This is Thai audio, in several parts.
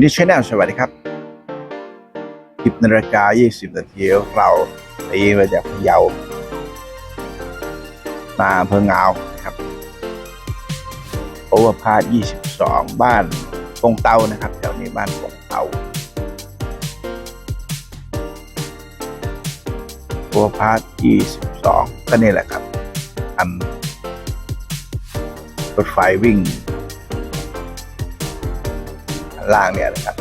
วินิชแนลสวัสดีครับ10นาฬิกา20นาทีเราตีมาจากพะเยามาอำเภองาวนะครับโอเวอร์พาส22 บ้านปงเตานะครับ แถวนี้บ้านปงเตาโอเวอร์พาส22 ก็นี่แหละครับทำรถไฟวิ่ง ล่างเนี่ยนะครับ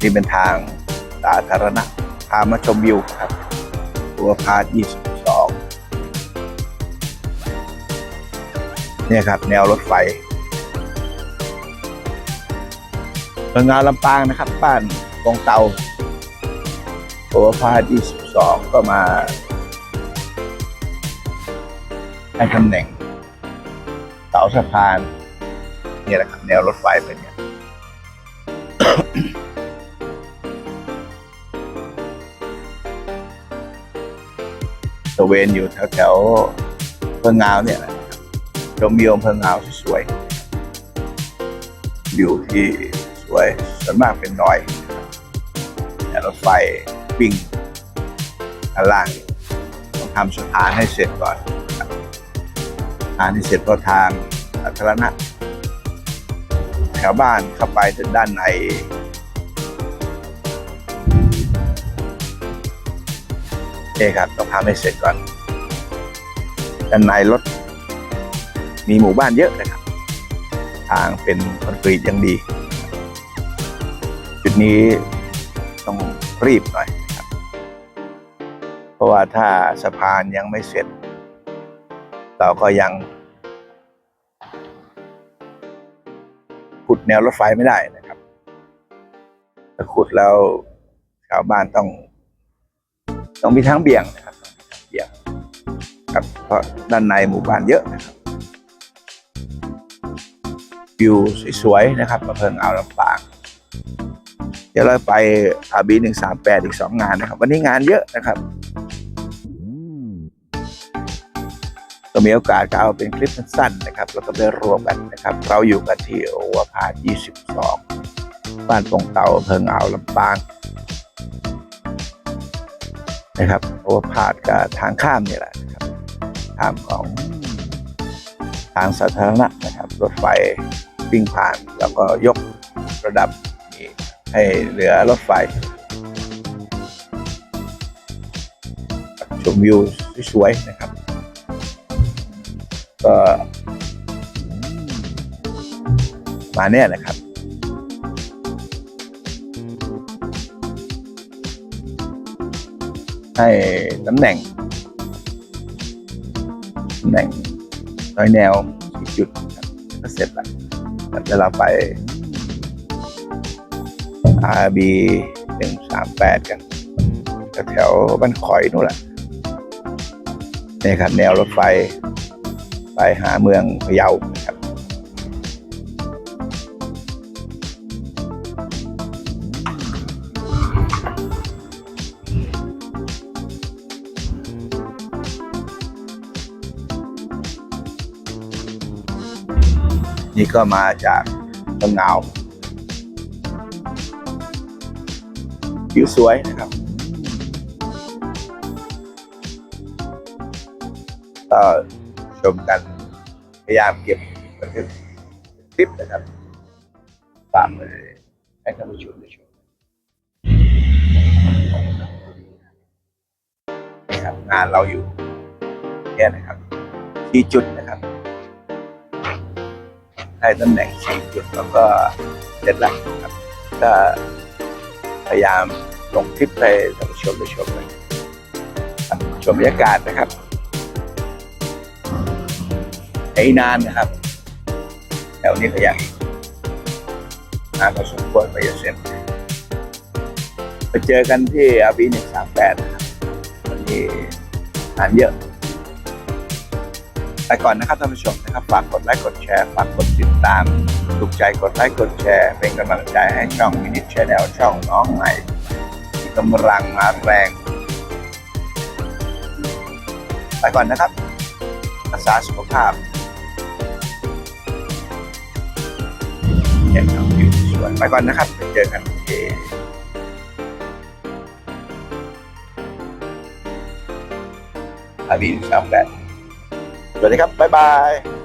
นี่เป็นทางสาธารณะพามาชมวิวครับโอเวอร์พา22เนี่ยครับ แนวรถไฟเมืองงานลำปางนะครับ บ้านกองเตาโอเวอร์พา22 ก็มาให้ตำแหน่งเสาสะพาน เนี่ยแหละครับ แนวรถไฟเป็นเนี่ย ตะเวนอยู่แถวแถวเพิงงาวเนี่ยแหละชมวิวอำเพิงงาวสวยๆวิวที่สวยส่วนมากเป็นดอยแต่รถไฟวิ่งข้างล่างต้องทำสะพานให้เสร็จก่อนสะพานที่เสร็จก็ทางสาธารณะ แถวบ้านเข้าไปถึงด้านในโอเคครับต้องทำให้เสร็จก่อน ด้านในรถ มีหมู่บ้านเยอะนะครับ ทางเป็นคอนกรีตยังดี จุดนี้ต้องรีบหน่อยนะครับ เพราะว่าถ้าสะพานยังไม่เสร็จ เราก็ยัง แนวรถไฟไม่ได้นะครับถ้าขุดแล้วชาวบ้านต้อง ต้องมีทางเบี่ยงนะครับเบี่ยงครับเพราะด้านในหมู่บ้านเยอะนะครับวิวสวยๆนะครับมาเพิ่งเอาวลำปางเดี๋ยวเราไปอาบีหนึ่งสามแปดอีกสองงานนะครับ วันนี้งานเยอะนะครับ ก็มีโอกาสก็เอาเป็นคลิปสั้นๆนะครับ แล้วก็ไปรวมกันนะครับ เราอยู่กันที่โอวาพายี่สิบสองบ้านปงเตาอำเพิงเอาวลำปางนะครับโอวอร์พาสกับทางข้ามนี่แหละนะครับข้ามของทางสาธารณะนะครับ รถไฟวิ่งผ่านแล้วก็ยกระดับนี่ให้เหลือรถไฟชมวิวสวยๆนะครับ ก็มาเนี่ยนะครับให้ตำแหน่งตำแหน่งร้อยแนวจุดก็เสร็จแล้วแล้วเดี๋ยวเราไป RB หนึ่งสามแปดกันแถวบ้านขอยนู่นแหละนี่ครับแนวรถไฟ ไปหาเมืองพะเยาครับนี่ก็มาจากเมืองเงาผิวสวยนะครับก็ มกันพยายามเก็บบันทึกคลิปนะครับฝากเลยให้ท่านผู้ชมได้ชมนี่ครับงานเราอยู่เนี่ยนะครับที่จุดนะครับให้ตำแหน่งสี่จุดแล้วก็เสร็จแล้วครับก็พยายามลงคลิปไปท่านผู้ชมได้ชมกันชมบรรยากาศนะครับ ไอ้นานนะครับแถวนี้ก็ยังอีกนานพอสมควรไปจะเสร็จไปเจอกันที่อาบีหนึ่งสามแปดนะครับวันนี้งานเยอะไปก่อนนะครับท่านผู้ชมนะครับฝากกดไลค์กดแชร์ฝากกดติดตามถูกใจกดไลค์กดแชร์เป็นกำลังใจให้ช่องมินิชแนลช่องน้องใหม่ที่กำลังมาแรงไปก่อนนะครับรักษาสุขภาพ โอเคห็นครับวิวสวนไปก่อนนะครับไปเจอกันที่อาบีสามแปดสวัสดีครับ บ๊ายบาย